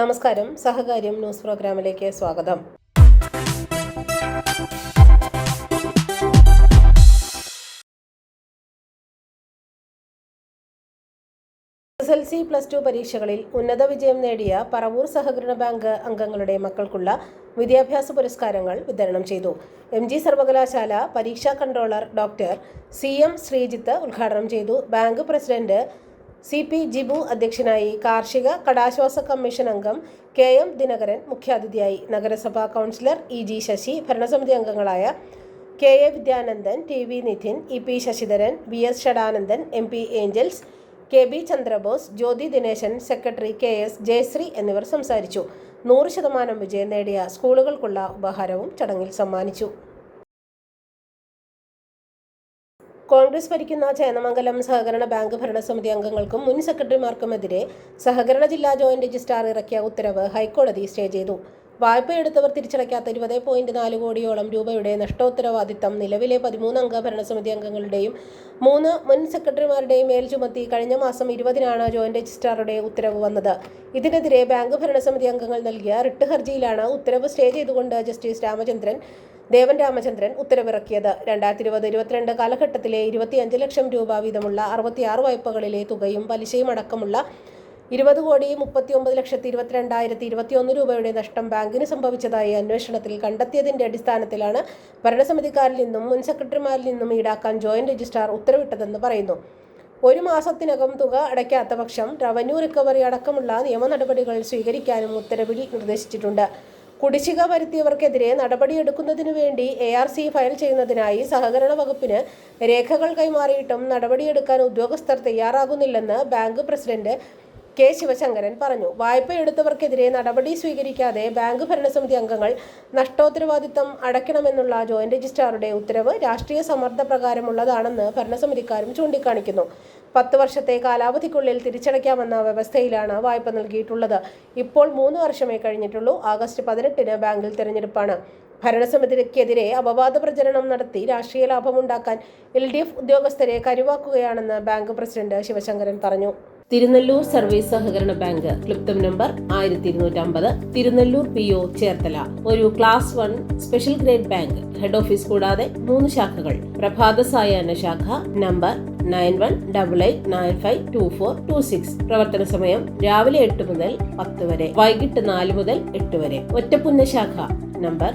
നമസ്കാരം. സഹകാര്യം ന്യൂസ് പ്രോഗ്രാമിലേക്ക് സ്വാഗതം. S L C plus two പരീക്ഷകളിൽ ഉന്നത വിജയം നേടിയ പറവൂർ സഹകരണ ബാങ്ക് അംഗങ്ങളുടെ മക്കൾക്കുള്ള വിദ്യാഭ്യാസ പുരസ്കാരങ്ങൾ വിതരണം ചെയ്തു. എം ജി സർവകലാശാല പരീക്ഷാ controller doctor C M Sreejith ഉദ്ഘാടനം ചെയ്തു. Bank president C P Jibu അധ്യക്ഷനായി കാർഷിക കടാശ്വാസ കമ്മീഷൻ അംഗം കെ എം ദിനകരൻ മുഖ്യാതിഥിയായി. നഗരസഭാ കൗൺസിലർ ഇ ജി ശശി ഭരണസമിതി അംഗങ്ങളായ K A Vidyanandan T V Nidhin E P Sasidharan V S Shadanandan M P Angels K B Chandrabose Jyothi Dineshan secretary K S Jayasree എന്നിവർ സംസാരിച്ചു. നൂറ് ശതമാനം വിജയം നേടിയ സ്കൂളുകൾക്കുള്ള ഉപഹാരവും ചടങ്ങിൽ സമ്മാനിച്ചു. കോൺഗ്രസ് ഭരിക്കുന്ന ചേന്നമംഗലം സഹകരണ ബാങ്ക് ഭരണസമിതി അംഗങ്ങൾക്കും മുൻ സെക്രട്ടറിമാർക്കുമെതിരെ സഹകരണ ജില്ലാ ജോയിന്റ് രജിസ്ട്രാർ ഇറക്കിയ ഉത്തരവ് ഹൈക്കോടതി സ്റ്റേ ചെയ്തു. വായ്പയെടുത്തവർ തിരിച്ചടയ്ക്കാത്ത ഇരുപത് പോയിന്റ് നാല് കോടിയോളം രൂപയുടെ നഷ്ടോത്തരവാദിത്തം നിലവിലെ പതിമൂന്നംഗ ഭരണസമിതി അംഗങ്ങളുടെയും മൂന്ന് മുൻ സെക്രട്ടറിമാരുടെയും മേൽ ചുമത്തി കഴിഞ്ഞ മാസം ഇരുപതിനാണ് ജോയിന്റ് രജിസ്ട്രാറുടെ ഉത്തരവ് വന്നത്. ഇതിനെതിരെ ബാങ്ക് ഭരണസമിതി അംഗങ്ങൾ നൽകിയ റിട്ട് ഹർജിയിലാണ് ഉത്തരവ് സ്റ്റേ ചെയ്തുകൊണ്ട് ജസ്റ്റിസ് രാമചന്ദ്രൻ ദേവൻ രാമചന്ദ്രൻ ഉത്തരവിറക്കിയത്. രണ്ടായിരത്തി ഇരുപത് ഇരുപത്തിരണ്ട് കാലഘട്ടത്തിലെ ഇരുപത്തിയഞ്ച് ലക്ഷം രൂപ വീതമുള്ള അറുപത്തിയാറ് വായ്പകളിലെ തുകയും പലിശയും അടക്കമുള്ള ഇരുപത് കോടി മുപ്പത്തിയൊമ്പത് ലക്ഷത്തി ഇരുപത്തിരണ്ടായിരത്തി ഇരുപത്തിയൊന്ന് രൂപയുടെ നഷ്ടം ബാങ്കിന് സംഭവിച്ചതായി അന്വേഷണത്തിൽ കണ്ടെത്തിയതിന്റെ അടിസ്ഥാനത്തിലാണ് ഭരണസമിതിക്കാരിൽ നിന്നും മുൻ സെക്രട്ടറിമാരിൽ നിന്നും ഈടാക്കാൻ ജോയിന്റ് രജിസ്ട്രാർ ഉത്തരവിട്ടതെന്ന് പറയുന്നു. ഒരു മാസത്തിനകം തുക അടയ്ക്കാത്ത പക്ഷം റവന്യൂ റിക്കവറി അടക്കമുള്ള നിയമ നടപടികൾ സ്വീകരിക്കാനും ഉത്തരവിൽ നിർദ്ദേശിച്ചിട്ടുണ്ട്. കുടിശ്ശിക വരുത്തിയവർക്കെതിരെ നടപടിയെടുക്കുന്നതിനു വേണ്ടി എ ആർ സി ഫയൽ ചെയ്യുന്നതിനായി സഹകരണ വകുപ്പിന് രേഖകൾ കൈമാറിയിട്ടും നടപടിയെടുക്കാൻ ഉദ്യോഗസ്ഥർ തയ്യാറാകുന്നില്ലെന്ന് ബാങ്ക് പ്രസിഡന്റ് കെ ശിവശങ്കരൻ പറഞ്ഞു. വായ്പ എടുത്തവർക്കെതിരെ നടപടി സ്വീകരിക്കാതെ ബാങ്ക് ഭരണസമിതി അംഗങ്ങൾ നഷ്ടോത്തരവാദിത്തം അടയ്ക്കണമെന്നുള്ള ജോയിന്റ് രജിസ്ട്രാറുടെ ഉത്തരവ് രാഷ്ട്രീയ സമ്മർദ്ദ പ്രകാരമുള്ളതാണെന്ന് ഭരണസമിതിക്കാരും ചൂണ്ടിക്കാണിക്കുന്നു. പത്ത് വർഷത്തെ കാലാവധിക്കുള്ളിൽ തിരിച്ചടയ്ക്കാമെന്ന വ്യവസ്ഥയിലാണ് വായ്പ നൽകിയിട്ടുള്ളത്. ഇപ്പോൾ മൂന്ന് വർഷമേ കഴിഞ്ഞിട്ടുള്ളൂ. ആഗസ്റ്റ് പതിനെട്ടിന് ബാങ്കിൽ തെരഞ്ഞെടുപ്പാണ്. ഭരണസമിതിക്കെതിരെ അപവാദ പ്രചരണം നടത്തി രാഷ്ട്രീയ ലാഭമുണ്ടാക്കാൻ എൽ ഡി എഫ് ഉദ്യോഗസ്ഥരെ കരുവാക്കുകയാണെന്ന് ബാങ്ക് പ്രസിഡന്റ് ശിവശങ്കരൻ പറഞ്ഞു. തിരുനെല്ലൂർ സർവീസ് സഹകരണ ബാങ്ക് ക്ലിപ്തം നമ്പർ ആയിരത്തി ഇരുന്നൂറ്റമ്പത് തിരുനെല്ലൂർ പി ഒ ചേർത്തല. ഒരു class one special grade bank. Head office കൂടാതെ മൂന്ന് ശാഖകൾ. പ്രഭാത സായാഹ്ന ശാഖ number nine one double eight nine five two four two six. പ്രവർത്തന സമയം രാവിലെ എട്ട് മുതൽ പത്ത് വരെ. വൈകിട്ട് നാല് മുതൽ എട്ട് വരെ. ഒറ്റപ്പുന്ന ശാഖ number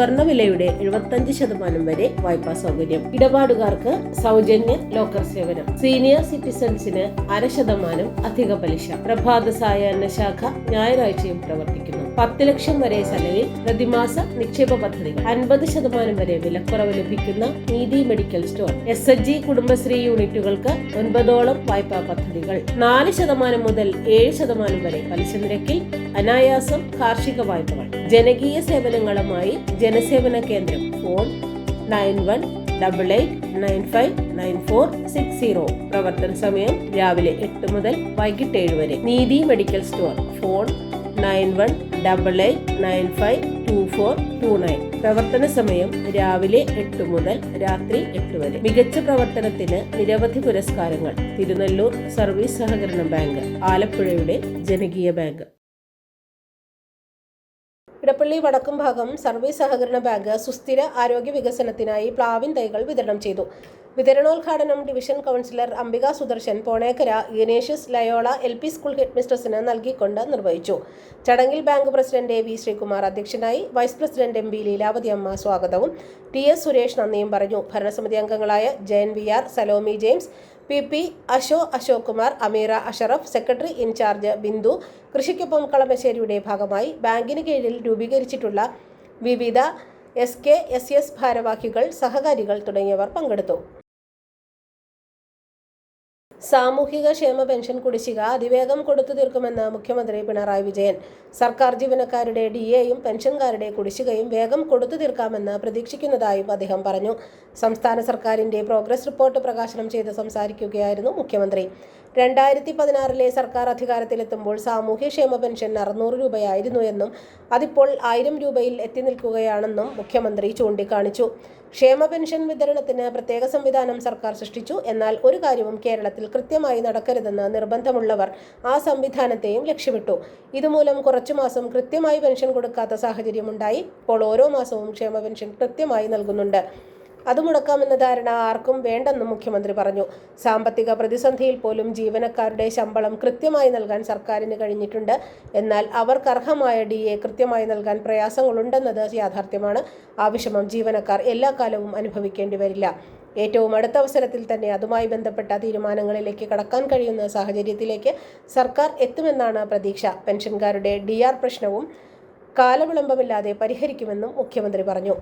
സ്വർണവിലയുടെ എഴുപത്തഞ്ച് ശതമാനം വരെ വായ്പാ സൗകര്യം. ഇടപാടുകാർക്ക് സൗജന്യ ലോക്കർ സേവനം. സീനിയർ സിറ്റിസൺസിന് അര ശതമാനം അധിക പലിശ. പ്രഭാത സായാഹ്ന ശാഖ ഞായറാഴ്ചയും പ്രവർത്തിക്കുന്നു. പത്ത് ലക്ഷം വരെ ചെലവിൽ പ്രതിമാസ നിക്ഷേപ പദ്ധതികൾ അൻപത് ശതമാനം വരെ വിലക്കുറവ് ലഭിക്കുന്ന Neethi medical store. S H G Kudumbashree യൂണിറ്റുകൾക്ക് ഒൻപതോളം വായ്പാ പദ്ധതികൾ. നാല് ശതമാനം മുതൽ ഏഴ് ശതമാനം വരെ പലിശ നിരക്കിൽ അനായാസം കാർഷിക വായ്പകൾ. ജനകീയ സേവനങ്ങളുമായി ജനസേവന കേന്ദ്രം. Phone nine one double eight nine five nine four six zero. പ്രവർത്തന സമയം രാവിലെ എട്ട് മുതൽ വൈകിട്ട് ഏഴ് വരെ. Neethi medical store. Phone nine one double eight nine five two four two nine. പ്രവർത്തന സമയം രാവിലെ എട്ട് മുതൽ രാത്രി എട്ട് വരെ. മികച്ച പ്രവർത്തനത്തിന് നിരവധി പുരസ്കാരങ്ങൾ. തിരുനെല്ലൂർ സർവീസ് സഹകരണ ബാങ്ക് ആലപ്പുഴയുടെ ജനകീയ ബാങ്ക്. ഇടപ്പള്ളി വടക്കും ഭാഗം സർവീസ് സഹകരണ ബാങ്ക് സുസ്ഥിര ആരോഗ്യ വികസനത്തിനായി പ്ലാവിൻ തൈകൾ വിതരണം ചെയ്തു. വിതരണോദ്ഘാടനം division councillor Ambika Sudarshan Ponekkara Ignatius Loyola L P school ഹെഡ്മിസ്ട്രസിന് നൽകിക്കൊണ്ട് നിർവഹിച്ചു. ചടങ്ങിൽ bank president A V Sreekumar അധ്യക്ഷനായി vice president M B Leelavathi Amma സ്വാഗതവും. ടി എസ് സുരേഷ് നന്ദിയും പറഞ്ഞു. ഭരണസമിതി അംഗങ്ങളായ Jayan V R Salomi James P P അശോ Ashok Kumar Ameera Ashraf secretary in charge Bindu കൃഷിക്കൊപ്പം കളമശ്ശേരിയുടെ ഭാഗമായി ബാങ്കിന് കീഴിൽ രൂപീകരിച്ചിട്ടുള്ള വിവിധ എസ് കെ എസ് എസ് ഭാരവാഹികൾ സഹകാരികൾ തുടങ്ങിയവർ പങ്കെടുത്തു. സാമൂഹിക ക്ഷേമ പെൻഷൻ കുടിശ്ശിക അതിവേഗം കൊടുത്തു തീർക്കുമെന്ന് മുഖ്യമന്ത്രി പിണറായി വിജയൻ. സർക്കാർ ജീവനക്കാരുടെ ഡി എയും പെൻഷൻകാരുടെ കുടിശ്ശികയും വേഗം കൊടുത്തു തീർക്കാമെന്ന് പ്രതീക്ഷിക്കുന്നതായും അദ്ദേഹം പറഞ്ഞു. സംസ്ഥാന സർക്കാരിന്റെ പ്രോഗ്രസ് റിപ്പോർട്ട് പ്രകാശനം ചെയ്ത് സംസാരിക്കുകയായിരുന്നു മുഖ്യമന്ത്രി. രണ്ടായിരത്തി പതിനാറിലെ സർക്കാർ അധികാരത്തിലെത്തുമ്പോൾ സാമൂഹ്യക്ഷേമ പെൻഷൻ അറുന്നൂറ് രൂപയായിരുന്നു എന്നും അതിപ്പോൾ ആയിരം രൂപയിൽ എത്തി നിൽക്കുകയാണെന്നും മുഖ്യമന്ത്രി ചൂണ്ടിക്കാണിച്ചു. ക്ഷേമ പെൻഷൻ വിതരണത്തിന് പ്രത്യേക സംവിധാനം സർക്കാർ സൃഷ്ടിച്ചു. എന്നാൽ ഒരു കാര്യവും കേരളത്തിൽ കൃത്യമായി നടക്കരുതെന്ന് നിർബന്ധമുള്ളവർ ആ സംവിധാനത്തെയും ലക്ഷ്യമിട്ടു. ഇതുമൂലം കുറച്ചു മാസം കൃത്യമായി പെൻഷൻ കൊടുക്കാത്ത സാഹചര്യമുണ്ടായി. ഇപ്പോൾ ഓരോ മാസവും ക്ഷേമ പെൻഷൻ കൃത്യമായി നൽകുന്നുണ്ട്. അത് മുടക്കാമെന്ന ധാരണ ആർക്കും വേണ്ടെന്നും മുഖ്യമന്ത്രി പറഞ്ഞു. സാമ്പത്തിക പ്രതിസന്ധിയിൽ പോലും ജീവനക്കാരുടെ ശമ്പളം കൃത്യമായി നൽകാൻ സർക്കാരിന് കഴിഞ്ഞിട്ടുണ്ട്. എന്നാൽ അവർക്ക് അർഹമായ ഡി എ കൃത്യമായി നൽകാൻ പ്രയാസങ്ങളുണ്ടെന്നത് യാഥാർത്ഥ്യമാണ്. ആ വിഷമം ജീവനക്കാർ എല്ലാ കാലവും അനുഭവിക്കേണ്ടി വരില്ല. ഏറ്റവും അടുത്ത അവസരത്തിൽ തന്നെ അതുമായി ബന്ധപ്പെട്ട തീരുമാനങ്ങളിലേക്ക് കടക്കാൻ കഴിയുന്ന സാഹചര്യത്തിലേക്ക് സർക്കാർ എത്തുമെന്നാണ് പ്രതീക്ഷ. പെൻഷൻകാരുടെ ഡി പ്രശ്നവും കാലവിളംബമില്ലാതെ പരിഹരിക്കുമെന്നും മുഖ്യമന്ത്രി പറഞ്ഞു.